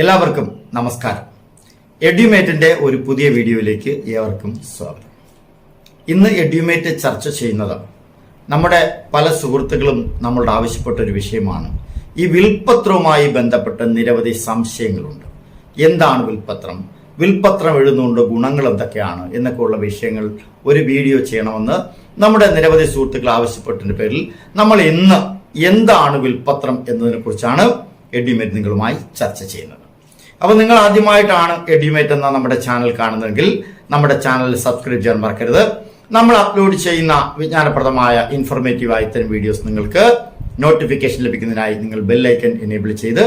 എല്ലാവർക്കും നമസ്കാരം. എഡ്യൂമേറ്റിന്റെ ഒരു പുതിയ വീഡിയോയിലേക്ക് ഏവർക്കും സ്വാഗതം. ഇന്ന് എഡ്യൂമേറ്റ് ചർച്ച ചെയ്യുന്നത് നമ്മുടെ പല സുഹൃത്തുക്കളും നമ്മളോട് ആവശ്യപ്പെട്ട ഒരു വിഷയമാണ്. ഈ വിൽപത്രവുമായി ബന്ധപ്പെട്ട നിരവധി സംശയങ്ങളുണ്ട്. എന്താണ് വിൽപത്രം? വിൽപത്രം എഴുതുന്നുണ്ട് ഗുണങ്ങൾ എന്തൊക്കെയാണ്? എന്നൊക്കെയുള്ള വിഷയങ്ങൾ ഒരു വീഡിയോ ചെയ്യണമെന്ന് നമ്മുടെ നിരവധി സുഹൃത്തുക്കൾ ആവശ്യപ്പെട്ടതിന്റെ പേരിൽ നമ്മൾ ഇന്ന് എന്താണ് വിൽപത്രം എന്നതിനെക്കുറിച്ചാണ് എഡ്യൂമേറ്റ് നിങ്ങളുമായി ചർച്ച ചെയ്യുന്നത്. അപ്പോൾ നിങ്ങൾ ആദ്യമായിട്ടാണ് എഡ്യൂമേറ്റ് എന്ന നമ്മുടെ ചാനൽ കാണുന്നതെങ്കിൽ നമ്മുടെ ചാനൽ സബ്സ്ക്രൈബ് ചെയ്യാൻ മറക്കരുത്. നമ്മൾ അപ്ലോഡ് ചെയ്യുന്ന വിജ്ഞാനപ്രദമായ ഇൻഫോർമേറ്റീവ് ആയ ഇത്തരം വീഡിയോസ് നിങ്ങൾക്ക് നോട്ടിഫിക്കേഷൻ ലഭിക്കുന്നതിനായി നിങ്ങൾ ബെല്ലൈക്കൻ എനേബിൾ ചെയ്ത്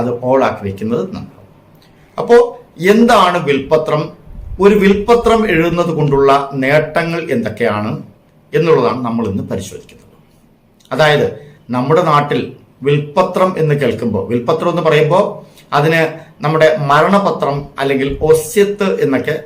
അത് ഓൾ ആക്കി വെക്കുന്നത് നന്നാവും. അപ്പോൾ എന്താണ് വിൽപത്രം? ഒരു വിൽപത്രം എഴുതുന്നത് കൊണ്ടുള്ള നേട്ടങ്ങൾ എന്തൊക്കെയാണ് എന്നുള്ളതാണ് നമ്മൾ ഇന്ന് പരിശോധിക്കുന്നത്. അതായത് നമ്മുടെ നാട്ടിൽ വിൽപത്രം എന്ന് കേൾക്കുമ്പോൾ വിൽപത്രം എന്ന് പറയുമ്പോൾ അതിന് നമ്മുടെ മരണപത്രം അല്ലെങ്കിൽ ഒസ്യത്ത് എന്നൊക്കെ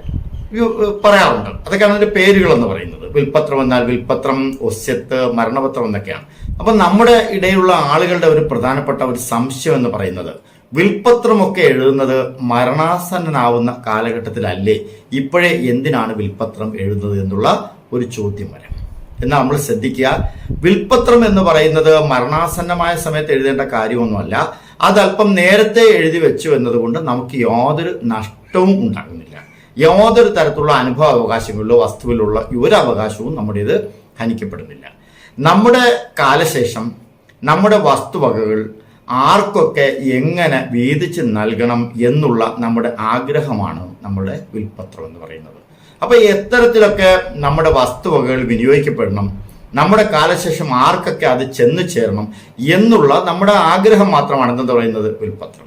പറയാറുണ്ട്. അതൊക്കെയാണ് അതിന്റെ പേരുകൾ എന്ന് പറയുന്നത്. വിൽപത്രം എന്നാൽ വിൽപത്രം ഒസ്യത്ത് മരണപത്രം എന്നൊക്കെയാണ്. അപ്പൊ നമ്മുടെ ഇടയിലുള്ള ആളുകളുടെ ഒരു പ്രധാനപ്പെട്ട ഒരു സംശയം എന്ന് പറയുന്നത് വിൽപത്രമൊക്കെ എഴുതുന്നത് മരണാസന്നനാവുന്ന കാലഘട്ടത്തിലല്ലേ? ഇപ്പോഴേ എന്തിനാണ് വിൽപത്രം എഴുതുന്നത് എന്നുള്ള ഒരു ചോദ്യം വരാം. എന്നാൽ നമ്മൾ ശ്രദ്ധിക്കുക വിൽപത്രം എന്ന് പറയുന്നത് മരണാസന്നമായ സമയത്ത് എഴുതേണ്ട കാര്യമൊന്നുമല്ല. അത് അല്പം നേരത്തെ എഴുതി വെച്ചു എന്നതുകൊണ്ട് നമുക്ക് യാതൊരു നഷ്ടവും ഉണ്ടാകുന്നില്ല. യാതൊരു തരത്തിലുള്ള അനുഭവ അവകാശങ്ങളിലോ വസ്തുവിലുള്ള ഒരു അവകാശവും നമ്മുടേത് ഹനിക്കപ്പെടുന്നില്ല. നമ്മുടെ കാലശേഷം നമ്മുടെ വസ്തുവകകൾ ആർക്കൊക്കെ എങ്ങനെ വീതിച്ച് നൽകണം എന്നുള്ള നമ്മുടെ ആഗ്രഹമാണ് നമ്മുടെ വിൽപത്രം എന്ന് പറയുന്നത്. അപ്പോൾ എത്തരത്തിലൊക്കെ നമ്മുടെ വസ്തുവകകൾ വിനിയോഗിക്കപ്പെടണം നമ്മുടെ കാലശേഷം ആർക്കൊക്കെ അത് ചെന്ന് ചേരണം എന്നുള്ള നമ്മുടെ ആഗ്രഹം മാത്രമാണ് എന്ന് പറയുന്നത് വിൽപത്രം.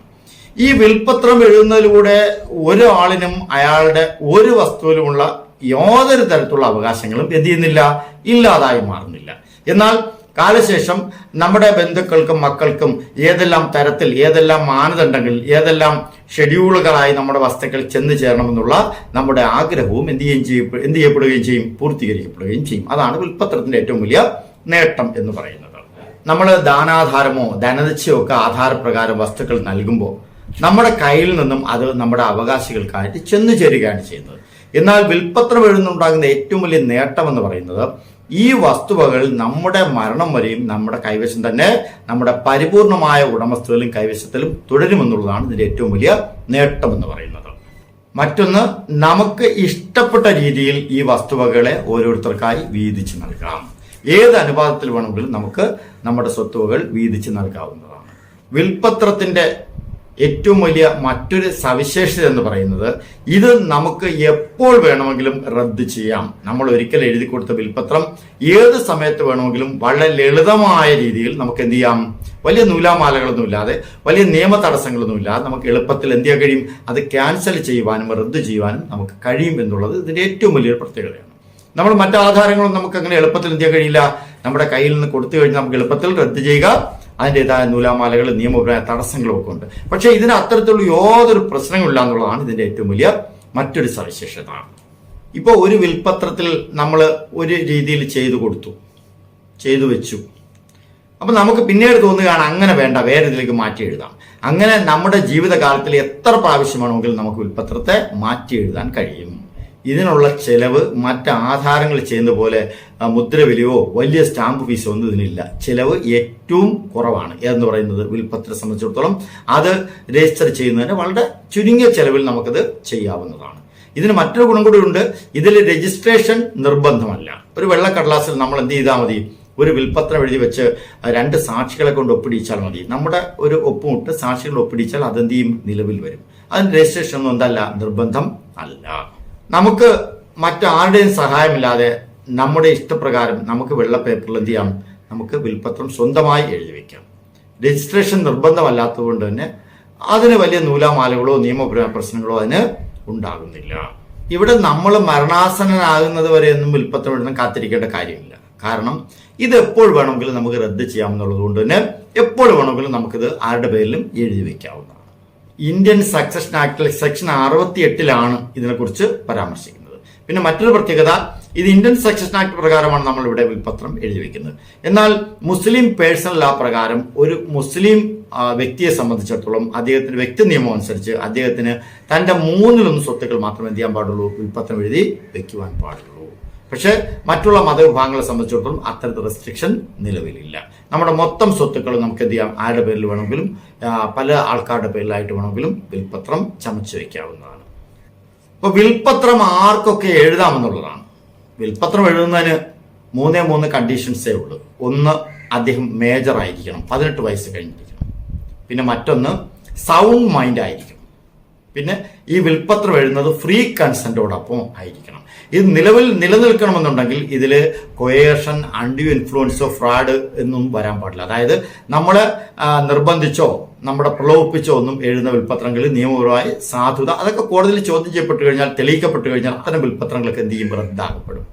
ഈ വിൽപത്രം എഴുതുന്നതിലൂടെ ഒരാളിനും അയാളുടെ ഒരു വസ്തുവിലുമുള്ള യാതൊരു തരത്തിലുള്ള അവകാശങ്ങളും എന്ത് ചെയ്യുന്നില്ല? ഇല്ലാതായി മാറുന്നില്ല. എന്നാൽ കാലശേഷം നമ്മുടെ ബന്ധുക്കൾക്കും മക്കൾക്കും ഏതെല്ലാം തരത്തിൽ ഏതെല്ലാം മാനദണ്ഡങ്ങളിൽ ഏതെല്ലാം ഷെഡ്യൂളുകളായി നമ്മുടെ വസ്തുക്കൾ ചെന്ന് ചേരണമെന്നുള്ള നമ്മുടെ ആഗ്രഹവും എന്ത് ചെയ്യും എന്ത് ചെയ്യപ്പെടുകയും ചെയ്യും? പൂർത്തീകരിക്കപ്പെടുകയും ചെയ്യും. അതാണ് വിൽപത്രത്തിന്റെ ഏറ്റവും വലിയ നേട്ടം എന്ന് പറയുന്നത്. നമ്മൾ ദാനാധാരമോ ധനനിശ്ചയോ ഒക്കെ ആധാരപ്രകാരം വസ്തുക്കൾ നൽകുമ്പോൾ നമ്മുടെ കയ്യിൽ നിന്നും അത് നമ്മുടെ അവകാശികൾക്കായിട്ട് ചെന്നു ചേരുകയാണ് ചെയ്യുന്നത്. എന്നാൽ വിൽപ്പത്രം എഴുതുന്നുണ്ടാകുന്ന ഏറ്റവും വലിയ നേട്ടം എന്ന് പറയുന്നത് ഈ വസ്തുവകൾ നമ്മുടെ മരണം വരെയും നമ്മുടെ കൈവശം തന്നെ നമ്മുടെ പരിപൂർണമായ ഉടമസ്ഥതയിലും കൈവശത്തിലും തുടരുമെന്നുള്ളതാണ് ഇതിന്റെ ഏറ്റവും വലിയ നേട്ടം എന്ന് പറയുന്നത്. മറ്റൊന്ന് നമുക്ക് ഇഷ്ടപ്പെട്ട രീതിയിൽ ഈ വസ്തുവകളെ ഓരോരുത്തർക്കായി വീതിച്ചു നൽകാം. ഏത് അനുപാതത്തിൽ വേണമെങ്കിലും നമുക്ക് നമ്മുടെ സ്വത്തുവകൾ വീതിച്ചു നൽകാവുന്നതാണ്. വിൽപത്രത്തിന്റെ ഏറ്റവും വലിയ മറ്റൊരു സവിശേഷത എന്ന് പറയുന്നത് ഇത് നമുക്ക് എപ്പോൾ വേണമെങ്കിലും റദ്ദ് ചെയ്യാം. നമ്മൾ ഒരിക്കൽ എഴുതി കൊടുത്ത ബിൽപത്രം ഏത് സമയത്ത് വേണമെങ്കിലും വളരെ ലളിതമായ രീതിയിൽ നമുക്ക് എന്ത് ചെയ്യാം? വലിയ നൂലാമാലകളൊന്നും ഇല്ലാതെ വലിയ നിയമ തടസ്സങ്ങളൊന്നും ഇല്ലാതെ നമുക്ക് എളുപ്പത്തിൽ എന്ത് ചെയ്യാൻ കഴിയും? അത് ക്യാൻസൽ ചെയ്യുവാനും റദ്ദ് ചെയ്യുവാനും നമുക്ക് കഴിയും എന്നുള്ളത് ഇതിന്റെ ഏറ്റവും വലിയൊരു പ്രത്യേകതയാണ്. നമ്മൾ മറ്റു ആധാരങ്ങളും നമുക്ക് അങ്ങനെ എളുപ്പത്തിൽ എന്ത് ചെയ്യാൻ കഴിയില്ല. നമ്മുടെ കയ്യിൽ നിന്ന് കൊടുത്തു കഴിഞ്ഞാൽ നമുക്ക് എളുപ്പത്തിൽ റദ്ദ് ചെയ്യുക. അതിന്റെതായ നൂലാമാലകൾ നിയമപരമായ തടസ്സങ്ങളും ഒക്കെ ഉണ്ട്. പക്ഷേ ഇതിന് അത്തരത്തിലുള്ള യാതൊരു പ്രശ്നങ്ങളില്ല എന്നുള്ളതാണ് ഇതിന്റെ ഏറ്റവും വലിയ മറ്റൊരു സവിശേഷത. ഇപ്പോൾ ഒരു വിൽപത്രത്തിൽ നമ്മൾ ഒരു രീതിയിൽ ചെയ്തു കൊടുത്തു. ചെയ്തു വെച്ചു. അപ്പം നമുക്ക് പിന്നീട് തോന്നുകയാണ് അങ്ങനെ വേണ്ട വേറെ ഇതിലേക്ക് മാറ്റി എഴുതാം. അങ്ങനെ നമ്മുടെ ജീവിതകാലത്തിൽ എത്ര പ്രാവശ്യമാണെങ്കിലും നമുക്ക് വിൽപത്രത്തെ മാറ്റി എഴുതാൻ കഴിയും. ഇതിനുള്ള ചെലവ് മറ്റ് ആധാരങ്ങൾ ചെയ്യുന്ന പോലെ മുദ്രവിലയോ വലിയ സ്റ്റാമ്പ് ഫീസോ ഒന്നും ഇതിനില്ല. ചെലവ് ഏറ്റവും കുറവാണ്. എന്ന് പറയുന്നത്? വിൽപ്പത്തിനെ സംബന്ധിച്ചിടത്തോളം അത് രജിസ്റ്റർ ചെയ്യുന്നതിന് വളരെ ചുരുങ്ങിയ ചെലവിൽ നമുക്കത് ചെയ്യാവുന്നതാണ്. ഇതിന് മറ്റൊരു ഗുണം കൂടി ഉണ്ട്. ഇതിൽ രജിസ്ട്രേഷൻ നിർബന്ധമല്ല. ഒരു വെള്ളക്കടലാസിൽ നമ്മൾ എന്ത് ചെയ്താൽ മതി? ഒരു വിൽപത്രം എഴുതി വെച്ച് രണ്ട് സാക്ഷികളെ കൊണ്ട് ഒപ്പിടിച്ചാൽ മതി. നമ്മുടെ ഒരു ഒപ്പുമിട്ട് സാക്ഷികൾ ഒപ്പിടിച്ചാൽ അതെന്ത് ചെയ്യും? നിലവിൽ വരും. അതിന് രജിസ്ട്രേഷൻ ഒന്നും എന്തല്ല നിർബന്ധം അല്ല. നമുക്ക് മറ്റാരുടെയും സഹായമില്ലാതെ നമ്മുടെ ഇഷ്ടപ്രകാരം നമുക്ക് വെള്ള പേപ്പറിൽ എന്ത് ചെയ്യാം? നമുക്ക് വിൽപ്പത്രം സ്വന്തമായി എഴുതി വയ്ക്കാം രജിസ്ട്രേഷൻ നിർബന്ധമല്ലാത്തതുകൊണ്ട് തന്നെ അതിന് വലിയ നൂലാമാലകളോ നിയമപരമായ പ്രശ്നങ്ങളോ അതിന് ഉണ്ടാകുന്നില്ല. ഇവിടെ നമ്മൾ മരണാസന്നനാകുന്നത് വരെ ഒന്നും വിൽപ്പത്രം എഴുതാൻ കാത്തിരിക്കേണ്ട കാര്യമില്ല. കാരണം ഇത് എപ്പോൾ വേണമെങ്കിലും നമുക്ക് റദ്ദ് ചെയ്യാമെന്നുള്ളത് കൊണ്ട് തന്നെ എപ്പോൾ വേണമെങ്കിലും നമുക്കിത് ആരുടെ പേരിലും എഴുതി വെക്കാവുന്നതാണ്. ഇന്ത്യൻ സക്സഷൻ ആക്ടിൽ സെക്ഷൻ അറുപത്തി എട്ടിലാണ് ഇതിനെക്കുറിച്ച് പരാമർശിക്കുന്നത്. പിന്നെ മറ്റൊരു പ്രത്യേകത ഇത് ഇന്ത്യൻ സക്സഷൻ ആക്ട് പ്രകാരമാണ് നമ്മൾ ഇവിടെ വിൽപത്രം എഴുതി വെക്കുന്നത് എന്നാൽ മുസ്ലിം പേഴ്സണൽ ലാ പ്രകാരം ഒരു മുസ്ലിം വ്യക്തിയെ സംബന്ധിച്ചിടത്തോളം അദ്ദേഹത്തിന്റെ വ്യക്തി നിയമം അനുസരിച്ച് അദ്ദേഹത്തിന് തന്റെ മൂന്നിലൊന്ന് സ്വത്തുക്കൾ മാത്രമേ എന്ത് ചെയ്യാൻ പാടുള്ളൂ? വിൽപത്രം എഴുതി വെക്കുവാൻ പാടുള്ളൂ. പക്ഷേ മറ്റുള്ള മതവിഭാഗങ്ങളെ സംബന്ധിച്ചിടത്തോളം അത്തരത്തിൽ റെസ്ട്രിക്ഷൻ നിലവിലില്ല. നമ്മുടെ മൊത്തം സ്വത്തുക്കളും നമുക്ക് എന്ത് ചെയ്യാം ആരുടെ പേരിൽ വേണമെങ്കിലും പല ആൾക്കാരുടെ പേരിലായിട്ട് വേണമെങ്കിലും വിൽപത്രം ചമച്ചു വയ്ക്കാവുന്നതാണ് അപ്പോൾ വിൽപത്രം ആർക്കൊക്കെ എഴുതാമെന്നുള്ളതാണ്. വിൽപത്രം എഴുതുന്നതിന് മൂന്നേ മൂന്ന് കണ്ടീഷൻസേ ഉള്ളൂ. ഒന്ന് അദ്ദേഹം മേജർ ആയിരിക്കണം. പതിനെട്ട് വയസ്സ് കഴിഞ്ഞിരിക്കണം. പിന്നെ മറ്റൊന്ന് സൗണ്ട് മൈൻഡ് ആയിരിക്കണം. പിന്നെ ഈ വിൽപ്പത്രം എഴുതുന്നത് ഫ്രീ കൺസെന്റോടൊപ്പം ആയിരിക്കണം. ഇത് നിലവിൽ നിലനിൽക്കണമെന്നുണ്ടെങ്കിൽ ഇതിൽ കൊയേഷൻ അൺഡ്യൂ ഇൻഫ്ലുവൻസോ ഫ്രോഡ് എന്നും വരാൻ പാടില്ല. അതായത് നമ്മൾ നിർബന്ധിച്ചോ നമ്മുടെ പ്രലോഭിപ്പിച്ചോ ഒന്നും എഴുതുന്ന വിൽപത്രങ്ങളിൽ നിയമപരമായി സാധുത അതൊക്കെ കോടതിയിൽ ചോദ്യം ചെയ്യപ്പെട്ടു കഴിഞ്ഞാൽ തെളിയിക്കപ്പെട്ടു കഴിഞ്ഞാൽ അത്തരം വിൽപ്പത്രങ്ങൾക്ക് എന്ത് ചെയ്യും? റദ്ദാക്കപ്പെടും.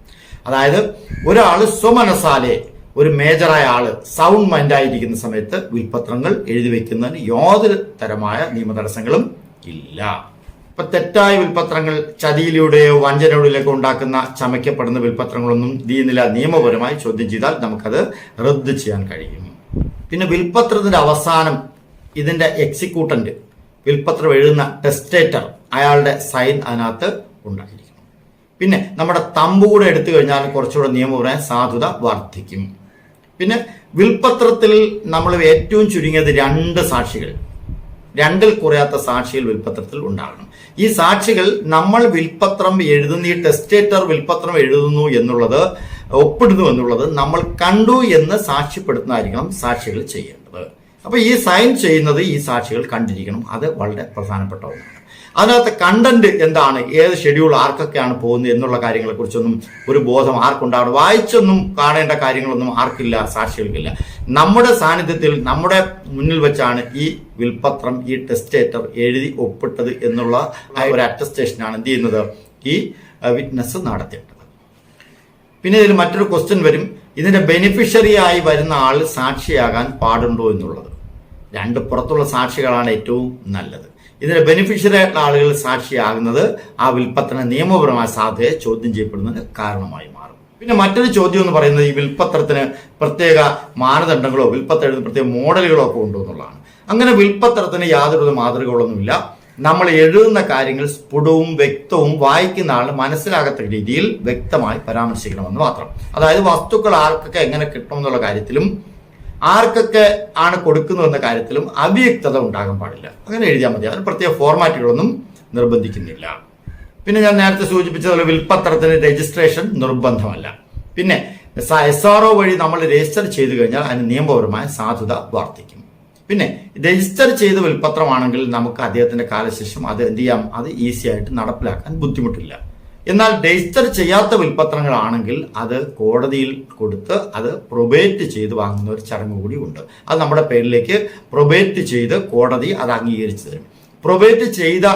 അതായത് ഒരാൾ സ്വമനസാലെ ഒരു മേജറായ ആൾ സൗണ്ട് മൈൻഡായിരിക്കുന്ന സമയത്ത് വിൽപ്പത്രങ്ങൾ എഴുതി വയ്ക്കുന്നതിന് യാതൊരു തരമായ നിയമതടസ്സങ്ങളും ഇല്ല. ഇപ്പൊ തെറ്റായ വിൽപത്രങ്ങൾ ചതിയിലൂടെയോ വഞ്ചനയിലൂടെയൊക്കെ ഉണ്ടാക്കുന്ന ചമയ്ക്കപ്പെടുന്ന വിൽപത്രങ്ങളൊന്നും ദീനില നില നിയമപരമായി ചോദ്യം ചെയ്താൽ നമുക്കത് റദ്ദ് ചെയ്യാൻ കഴിയും. പിന്നെ വിൽപത്രത്തിന്റെ അവസാനം ഇതിന്റെ എക്സിക്യൂട്ടന്റ് വിൽപത്രം എഴുതുന്ന ടെസ്റ്റേറ്റർ അയാളുടെ സൈൻ അതിനകത്ത് ഉണ്ടായിരിക്കും. പിന്നെ നമ്മുടെ തമ്പ് കൂടെ എടുത്തു കഴിഞ്ഞാൽ കുറച്ചുകൂടെ നിയമപരമായ സാധുത വർദ്ധിക്കും. പിന്നെ വിൽപത്രത്തിൽ നമ്മൾ ഏറ്റവും ചുരുങ്ങിയത് രണ്ട് സാക്ഷികൾ. രണ്ടിൽ കുറയാത്ത സാക്ഷികൾ വിൽപ്പത്രത്തിൽ ഉണ്ടാകണം. ഈ സാക്ഷികൾ നമ്മൾ വിൽപ്പത്രം എഴുതുന്ന ഈ ടെസ്റ്റേറ്റർ വിൽപ്പത്രം എഴുതുന്നു എന്നുള്ളത് ഒപ്പിടുന്നു എന്നുള്ളത് നമ്മൾ കണ്ടു എന്ന് സാക്ഷ്യപ്പെടുത്തുന്നതായിരിക്കണം സാക്ഷികൾ ചെയ്യേണ്ടത്. അപ്പോൾ ഈ സൈൻ ചെയ്യുന്നത് ഈ സാക്ഷികൾ കണ്ടിരിക്കണം. അത് വളരെ പ്രധാനപ്പെട്ട ഒന്നാണ്. അതിനകത്ത് കണ്ടന്റ് എന്താണ്? ഏത് ഷെഡ്യൂൾ ആർക്കൊക്കെയാണ് പോകുന്നത് എന്നുള്ള കാര്യങ്ങളെ കുറിച്ചൊന്നും ഒരു ബോധം ആർക്കുണ്ടാവണം. വായിച്ചൊന്നും കാണേണ്ട കാര്യങ്ങളൊന്നും ആർക്കില്ല സാക്ഷികൾക്കില്ല. നമ്മുടെ സാന്നിധ്യത്തിൽ നമ്മുടെ മുന്നിൽ വെച്ചാണ് ഈ വിൽപത്രം ഈ ടെസ്റ്റേറ്റർ എഴുതി ഒപ്പിട്ടത് എന്നുള്ള ഒരു അറ്റസ്റ്റേഷനാണ് എന്ത് ചെയ്യുന്നത്? ഈ വിറ്റ്നസ് നടത്തേണ്ടത് പിന്നെ ഇതിൽ മറ്റൊരു ക്വസ്റ്റ്യൻ വരും. ഇതിന്റെ ബെനിഫിഷ്യറി ആയി വരുന്ന ആൾ സാക്ഷിയാകാൻ പാടുണ്ടോ എന്നുള്ളത്. രണ്ട് പുറത്തുള്ള സാക്ഷികളാണ് ഏറ്റവും നല്ലത്. ഇതിന്റെ ബെനിഫിഷ്യറി ആയിട്ടുള്ള ആളുകൾ സാക്ഷിയാകുന്നത് ആ വിൽപ്പത്തിന് നിയമപരമായ സാധ്യതയെ ചോദ്യം ചെയ്യപ്പെടുന്നതിന് കാരണമായി മാറും. പിന്നെ മറ്റൊരു ചോദ്യം എന്ന് പറയുന്നത് ഈ വിൽപ്പത്രത്തിന് പ്രത്യേക മാനദണ്ഡങ്ങളോ വിൽപ്പത്ര എഴുതുന്ന പ്രത്യേക മോഡലുകളോ ഒക്കെ ഉണ്ടോ എന്നുള്ളതാണ്. അങ്ങനെ വിൽപ്പത്രത്തിന് യാതൊരു മാതൃകകളൊന്നുമില്ല. നമ്മൾ എഴുതുന്ന കാര്യങ്ങൾ സ്ഫുടവും വ്യക്തവും വായിക്കുന്ന ആൾ മനസ്സിലാകത്ത രീതിയിൽ വ്യക്തമായി പരാമർശിക്കണമെന്ന് മാത്രം. അതായത് വസ്തുക്കൾ ആർക്കൊക്കെ എങ്ങനെ കിട്ടണമെന്നുള്ള കാര്യത്തിലും ആർക്കൊക്കെ ആണ് കൊടുക്കുന്നതെന്ന കാര്യത്തിലും അവ്യക്തത ഉണ്ടാകാൻ പാടില്ല. അങ്ങനെ എഴുതിയാൽ മതി. അതിന് പ്രത്യേക ഫോർമാറ്റുകളൊന്നും നിർബന്ധിക്കുന്നില്ല. പിന്നെ ഞാൻ നേരത്തെ സൂചിപ്പിച്ചതുപോലെ വിൽപ്പത്രത്തിന് രജിസ്ട്രേഷൻ നിർബന്ധമല്ല. പിന്നെ എസ് ആർ ഒ വഴി നമ്മൾ രജിസ്റ്റർ ചെയ്തു കഴിഞ്ഞാൽ അതിന് നിയമപരമായ സാധുത വർദ്ധിക്കും. പിന്നെ രജിസ്റ്റർ ചെയ്ത വിൽപ്പത്രമാണെങ്കിൽ നമുക്ക് അദ്ദേഹത്തിന്റെ കാലശേഷം അത് എന്ത് ചെയ്യാം? അത് ഈസി ആയിട്ട് നടപ്പിലാക്കാൻ ബുദ്ധിമുട്ടില്ല. എന്നാൽ രജിസ്റ്റർ ചെയ്യാത്ത വിൽപ്പത്രങ്ങളാണെങ്കിൽ അത് കോടതിയിൽ കൊടുത്ത് അത് പ്രൊബേറ്റ് ചെയ്ത് വാങ്ങുന്ന ഒരു ചടങ്ങ് കൂടി ഉണ്ട്. അത് നമ്മുടെ പേരിലേക്ക് പ്രൊബേറ്റ് ചെയ്ത് കോടതി അത് അംഗീകരിച്ചു തരും. പ്രൊബേറ്റ് ചെയ്ത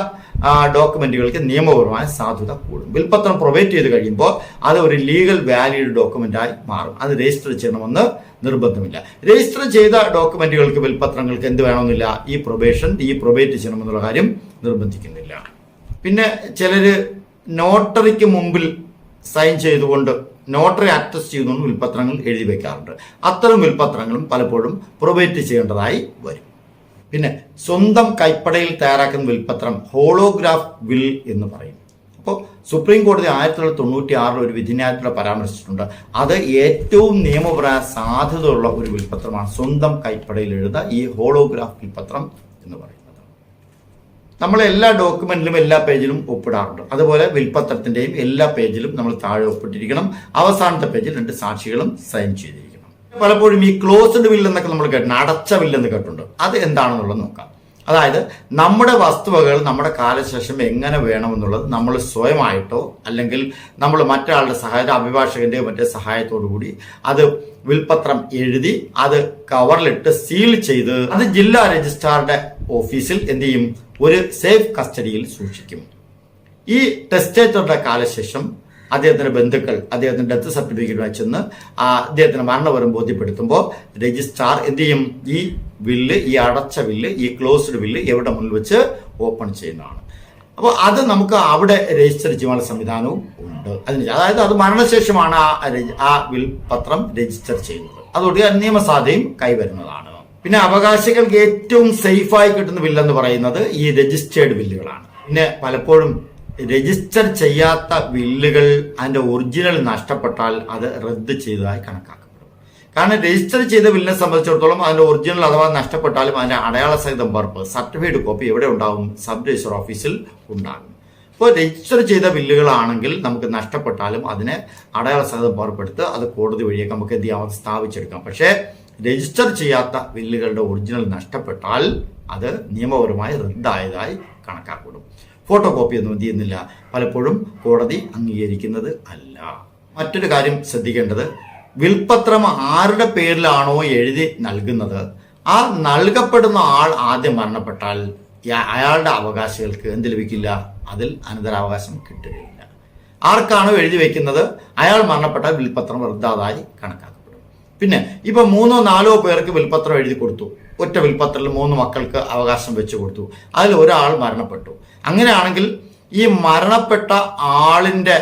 ഡോക്യുമെന്റുകൾക്ക് നിയമപരമായ സാധുത കൂടും. വിൽപ്പത്രം പ്രൊബേറ്റ് ചെയ്ത് കഴിയുമ്പോൾ അത് ഒരു ലീഗൽ വാലിഡ് ഡോക്യുമെന്റായി മാറും. അത് രജിസ്റ്റർ ചെയ്യണമെന്ന് നിർബന്ധമില്ല. രജിസ്റ്റർ ചെയ്ത ഡോക്യുമെന്റുകൾക്ക് വിൽപ്പത്രങ്ങൾക്ക് എന്ത് വേണമെന്നില്ല? ഈ പ്രൊബേഷൻ ഈ പ്രൊബേറ്റ് ചെയ്യണമെന്നുള്ള കാര്യം നിർബന്ധിക്കുന്നില്ല. പിന്നെ ചിലര് നോട്ടറിക്ക് മുമ്പിൽ സൈൻ ചെയ്തുകൊണ്ട് നോട്ടറി അറ്റസ്റ്റ് ചെയ്തുകൊണ്ട് വിൽപ്പത്രങ്ങൾ എഴുതി വെക്കാറുണ്ട്. അത്തരം വിൽപ്പത്രങ്ങളും പലപ്പോഴും പ്രൊബേറ്റ് ചെയ്യേണ്ടതായി വരും. പിന്നെ സ്വന്തം കൈപ്പടയിൽ തയ്യാറാക്കുന്ന വിൽപ്പത്രം ഹോളോഗ്രാഫ് വിൽ എന്ന് പറയും. അപ്പോൾ സുപ്രീം കോടതി ആയിരത്തി തൊള്ളായിരത്തി തൊണ്ണൂറ്റി ആറിൽ ഒരു വിധിന്യായത്തിലൂടെ പരാമർശിച്ചിട്ടുണ്ട്. അത് ഏറ്റവും നിയമപരമായ സാധ്യതയുള്ള ഒരു വിൽപ്പത്രമാണ് സ്വന്തം കൈപ്പടയിൽ എഴുതുക ഈ ഹോളോഗ്രാഫ് വിൽപ്പത്രം എന്ന് പറയുന്നത് നമ്മൾ എല്ലാ ഡോക്യുമെന്റിലും എല്ലാ പേജിലും ഒപ്പിടാറുണ്ട്. അതുപോലെ വിൽപ്പത്രത്തിന്റെയും എല്ലാ പേജിലും നമ്മൾ താഴെ ഒപ്പിട്ടിരിക്കണം. അവസാനത്തെ പേജിൽ രണ്ട് സാക്ഷികളും സൈൻ ചെയ്തിരിക്കണം. പലപ്പോഴും ഈ ക്ലോസ്ഡ് വിൽ എന്നൊക്കെ നമ്മൾ കേട്ടിട്ടുണ്ട് അടച്ച വിൽ എന്ന് കേട്ടിട്ടുണ്ട്. അത് എന്താണെന്നുള്ളത് നോക്കാം. അതായത് നമ്മുടെ വസ്തുവകൾ നമ്മുടെ കാലശേഷം എങ്ങനെ വേണമെന്നുള്ളത് നമ്മൾ സ്വയമായിട്ടോ അല്ലെങ്കിൽ നമ്മൾ മറ്റൊരാളുടെ സഹായ അഭിഭാഷകന്റെയോ മറ്റേ സഹായത്തോടു കൂടി അത് വിൽപത്രം എഴുതി അത് കവറിലിട്ട് സീൽ ചെയ്ത് അത് ജില്ലാ രജിസ്ട്രാറുടെ ഓഫീസിൽ എന്ത് ചെയ്യും? ഒരു സേഫ് കസ്റ്റഡിയിൽ സൂക്ഷിക്കും. ഈ ടെസ്റ്റേറ്ററുടെ കാലശേഷം അദ്ദേഹത്തിന്റെ ബന്ധുക്കൾ അദ്ദേഹത്തിന്റെ ഡെത്ത് സർട്ടിഫിക്കറ്റുമായി ചെന്ന് ആ അദ്ദേഹത്തിന്റെ മരണവരം ബോധ്യപ്പെടുത്തുമ്പോൾ രജിസ്ട്രാർ എന്ത് ചെയ്യും? ഈ വില്ല് ഈ അടച്ച വില്ല് ഈ ക്ലോസ്ഡ് വില്ല് എവിടെ മുന്നിൽ വെച്ച് ഓപ്പൺ ചെയ്യുന്നതാണ്. അപ്പോൾ അത് നമുക്ക് അവിടെ രജിസ്റ്റർ ചെയ്യാനുള്ള സംവിധാനവും ഉണ്ട്. അതിന് അതായത് അത് മരണശേഷമാണ് ആ ആ വിൽ പത്രം രജിസ്റ്റർ ചെയ്യുന്നത്. അതോടെ നിയമസാധ്യയും കൈവരുന്നതാണ്. പിന്നെ അവകാശികൾക്ക് ഏറ്റവും സേഫായി കിട്ടുന്ന ബില്ലെന്ന് പറയുന്നത് ഈ രജിസ്റ്റേർഡ് ബില്ലുകളാണ് പിന്നെ പലപ്പോഴും രജിസ്റ്റർ ചെയ്യാത്ത ബില്ലുകൾ അതിന്റെ ഒറിജിനൽ നഷ്ടപ്പെട്ടാൽ അത് റദ്ദ് ചെയ്തതായി കണക്കാക്കപ്പെടും. കാരണം രജിസ്റ്റർ ചെയ്ത ബില്ലിനെ സംബന്ധിച്ചിടത്തോളം അതിന്റെ ഒറിജിനൽ അഥവാ നഷ്ടപ്പെട്ടാലും അതിന്റെ അടയാള സഹിതം പർപ്പ് സർട്ടിഫിക്കറ്റ് കോപ്പി എവിടെ ഉണ്ടാകും സബ് രജിസ്റ്റർ ഓഫീസിൽ ഉണ്ടാകും. ഇപ്പോൾ രജിസ്റ്റർ ചെയ്ത ബില്ലുകളാണെങ്കിൽ നമുക്ക് നഷ്ടപ്പെട്ടാലും അതിനെ അടയാള സഹിതം പുറപ്പെടുത്ത് അത് കോടതി വഴിയൊക്കെ നമുക്ക് എന്ത് ചെയ്യാം? സ്ഥാപിച്ചെടുക്കാം. പക്ഷേ രജിസ്റ്റർ ചെയ്യാത്ത വില്ലുകളുടെ ഒറിജിനൽ നഷ്ടപ്പെട്ടാൽ അത് നിയമപരമായി റദ്ദായതായി കണക്കാക്കപ്പെടും. ഫോട്ടോ കോപ്പി ഒന്നും എന്ത് ചെയ്യുന്നില്ല പലപ്പോഴും കോടതി അംഗീകരിക്കുന്നത് അല്ല. മറ്റൊരു കാര്യം ശ്രദ്ധിക്കേണ്ടത് വിൽപത്രം ആരുടെ പേരിലാണോ എഴുതി നൽകുന്നത്? ആ നൽകപ്പെടുന്ന ആൾ ആദ്യം മരണപ്പെട്ടാൽ അയാളുടെ അവകാശികൾക്ക് എന്ത് ലഭിക്കില്ല? അതിൽ അനന്തരാവകാശം കിട്ടുകയില്ല. ആർക്കാണോ എഴുതി വയ്ക്കുന്നത്? അയാൾ മരണപ്പെട്ടാൽ വിൽപത്രം റദ്ദാതായി കണക്കാക്കപ്പെടും പിന്നെ ഇപ്പൊ മൂന്നോ നാലോ പേർക്ക് വിൽപത്രം എഴുതി കൊടുത്തു. ഒറ്റ വിൽപത്രത്തിൽ മൂന്ന് മക്കൾക്ക് അവകാശം വെച്ചു കൊടുത്തു. അതിൽ ഒരാൾ മരണപ്പെട്ടു. അങ്ങനെയാണെങ്കിൽ ഈ മരണപ്പെട്ട ആളിന്റെ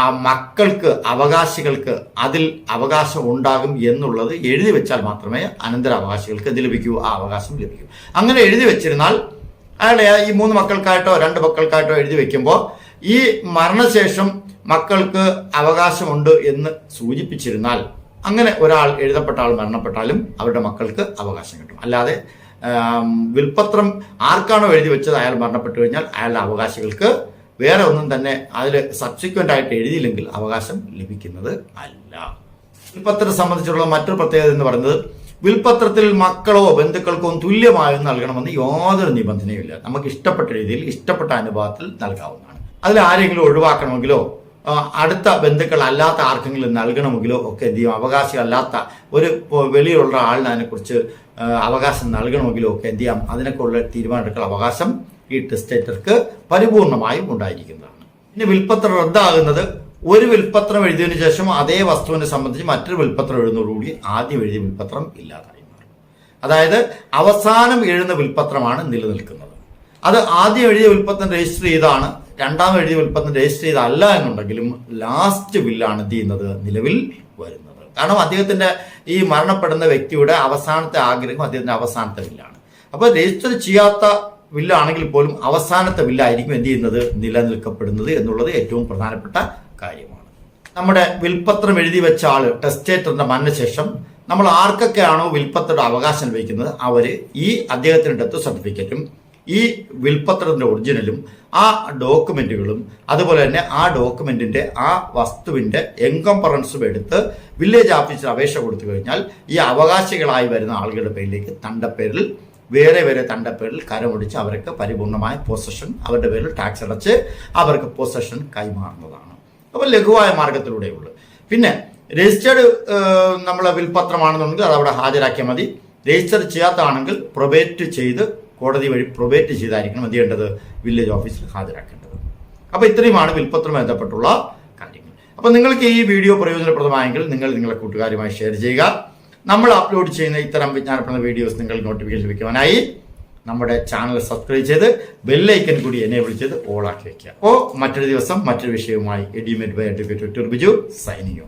ആ മക്കൾക്ക് അവകാശികൾക്ക് അതിൽ അവകാശം ഉണ്ടാകും എന്നുള്ളത് എഴുതി വെച്ചാൽ മാത്രമേ അനന്തരാവകാശികൾക്ക് എന്ത് ലഭിക്കൂ? ആ അവകാശം ലഭിക്കൂ. അങ്ങനെ എഴുതി വെച്ചിരുന്നാൽ അയാളെ ഈ മൂന്ന് മക്കൾക്കായിട്ടോ രണ്ട് മക്കൾക്കായിട്ടോ എഴുതി വെക്കുമ്പോൾ ഈ മരണശേഷം മക്കൾക്ക് അവകാശമുണ്ട് എന്ന് സൂചിപ്പിച്ചിരുന്നാൽ അങ്ങനെ ഒരാൾ എഴുതപ്പെട്ട ആൾ മരണപ്പെട്ടാലും അവരുടെ മക്കൾക്ക് അവകാശം കിട്ടും. അല്ലാതെ വിൽപത്രം ആർക്കാണോ എഴുതി വെച്ചത് അയാൾ മരണപ്പെട്ടു കഴിഞ്ഞാൽ അയാളുടെ അവകാശികൾക്ക് വേറെ ഒന്നും തന്നെ അതിൽ സബ്സിക്വന്റ് ആയിട്ട് എഴുതിയില്ലെങ്കിൽ അവകാശം ലഭിക്കുന്നത് അല്ല. വിൽപത്രത്തെ സംബന്ധിച്ചുള്ള മറ്റൊരു പ്രത്യേകത എന്ന് പറയുന്നത് വിൽപത്രത്തിൽ മക്കളോ ബന്ധുക്കൾക്കോ തുല്യമായോ നൽകണമെന്ന് യാതൊരു നിബന്ധനയുമില്ല. നമുക്ക് ഇഷ്ടപ്പെട്ട രീതിയിൽ ഇഷ്ടപ്പെട്ട അനുഭവത്തിൽ നൽകാവുന്നതാണ്. അതിൽ ആരെങ്കിലും ഒഴിവാക്കണമെങ്കിലോ അടുത്ത ബന്ധുക്കൾ അല്ലാത്ത ആർക്കെങ്കിലും നൽകണമെങ്കിലോ ഒക്കെ എന്ത് ചെയ്യും? അവകാശികളല്ലാത്ത ഒരു വെളിയിലുള്ള ആളിന് അതിനെക്കുറിച്ച് അവകാശം നൽകണമെങ്കിലോ ഒക്കെ എന്ത് ചെയ്യാം? അതിനൊക്കെയുള്ള തീരുമാനമെടുക്കൽ അവകാശം ഈ ടെസ്റ്റേറ്റർക്ക് പരിപൂർണമായും ഉണ്ടായിരിക്കുന്നതാണ്. ഇനി വിൽപ്പത്രം റദ്ദാകുന്നത് ഒരു വിൽപ്പത്രം എഴുതിയതിനു ശേഷം അതേ വസ്തുവിനെ സംബന്ധിച്ച് മറ്റൊരു വിൽപ്പത്രം എഴുതുന്നതോടുകൂടി ആദ്യം എഴുതിയ വിൽപ്പത്രം ഇല്ലാതായി മാറും. അതായത് അവസാനം എഴുതുന്ന വിൽപ്പത്രമാണ് നിലനിൽക്കുന്നത്. അത് ആദ്യം എഴുതിയ വിൽപ്പത്രം രജിസ്റ്റർ ചെയ്താണ് രണ്ടാമത് എഴുതിയ ഉൽപ്പന്നം രജിസ്റ്റർ ചെയ്തല്ല എന്നുണ്ടെങ്കിലും ലാസ്റ്റ് ബില്ലാണ് എന്ത് ചെയ്യുന്നത്? നിലവിൽ വരുന്നത്. കാരണം അദ്ദേഹത്തിന്റെ ഈ മരണപ്പെടുന്ന വ്യക്തിയുടെ അവസാനത്തെ ആഗ്രഹം അദ്ദേഹത്തിന്റെ അവസാനത്തെ ബില്ലാണ് അപ്പോൾ രജിസ്റ്റർ ചെയ്യാത്ത ബില്ലാണെങ്കിൽ പോലും അവസാനത്തെ ബില്ലായിരിക്കും എന്ത് ചെയ്യുന്നത്? നിലനിൽക്കപ്പെടുന്നത് എന്നുള്ളത് ഏറ്റവും പ്രധാനപ്പെട്ട കാര്യമാണ്. നമ്മുടെ വിൽപ്പത്രം എഴുതി വെച്ച ആൾ ടെസ്റ്റേറ്ററിന്റെ മരണശേഷം നമ്മൾ ആർക്കൊക്കെയാണോ വിൽപ്പത്രയുടെ അവകാശം ലഭിക്കുന്നത്? അവർ ഈ അദ്ദേഹത്തിന്റെ ഡെത്ത് സർട്ടിഫിക്കറ്റും ഈ വിൽപ്പത്രത്തിന്റെ ഒറിജിനലും ആ ഡോക്യുമെന്റുകളും അതുപോലെ തന്നെ ആ ഡോക്യുമെന്റിന്റെ ആ വസ്തുവിന്റെ എൻകംപറൻസും എടുത്ത് വില്ലേജ് ഓഫീസിൽ അപേക്ഷ കൊടുത്തു കഴിഞ്ഞാൽ ഈ അവകാശികളായി വരുന്ന ആളുകളുടെ പേരിലേക്ക് തണ്ടപ്പേരിൽ വേറെ വേറെ തണ്ടപ്പേരിൽ കരമൊടിച്ച് അവർക്ക് പരിപൂർണമായ പൊസഷൻ അവരുടെ പേരിൽ ടാക്സ് അടച്ച് അവർക്ക് പൊസഷൻ കൈമാറുന്നതാണ്. അപ്പോൾ ലഘുവായ മാർഗത്തിലൂടെയുള്ളൂ പിന്നെ രജിസ്റ്റേർഡ് നമ്മളെ വിൽപത്രമാണെന്നുണ്ടെങ്കിൽ അത് അവിടെ ഹാജരാക്കിയാൽ മതി. രജിസ്റ്റർ ചെയ്യാത്തതാണെങ്കിൽ പ്രൊബേറ്റ് ചെയ്ത് കോടതി വഴി പ്രൊബേറ്റ് ചെയ്തായിരിക്കണം എന്ത് ചെയ്യേണ്ടത്? വില്ലേജ് ഓഫീസിൽ ഹാജരാക്കേണ്ടത്. അപ്പോൾ ഇത്രയുമാണ് വിൽപ്പത്രം ബന്ധപ്പെട്ടുള്ള കാര്യങ്ങൾ. അപ്പോൾ നിങ്ങൾക്ക് ഈ വീഡിയോ പ്രയോജനപ്രദമായെങ്കിൽ നിങ്ങൾ നിങ്ങളുടെ കൂട്ടുകാരുമായി ഷെയർ ചെയ്യുക. നമ്മൾ അപ്ലോഡ് ചെയ്യുന്ന ഇത്തരം വിജ്ഞാനപ്രദ വീഡിയോസ് നിങ്ങൾ നോട്ടിഫിക്കേഷൻ ലഭിക്കുവാനായി നമ്മുടെ ചാനൽ സബ്സ്ക്രൈബ് ചെയ്ത് ബെല്ലൈക്കൻ കൂടി എനേബിൾ ചെയ്ത് ഓൾ ആക്കി വെക്കുക. അപ്പോൾ മറ്റൊരു ദിവസം മറ്റൊരു വിഷയവുമായി Edumate by advocate Biju signing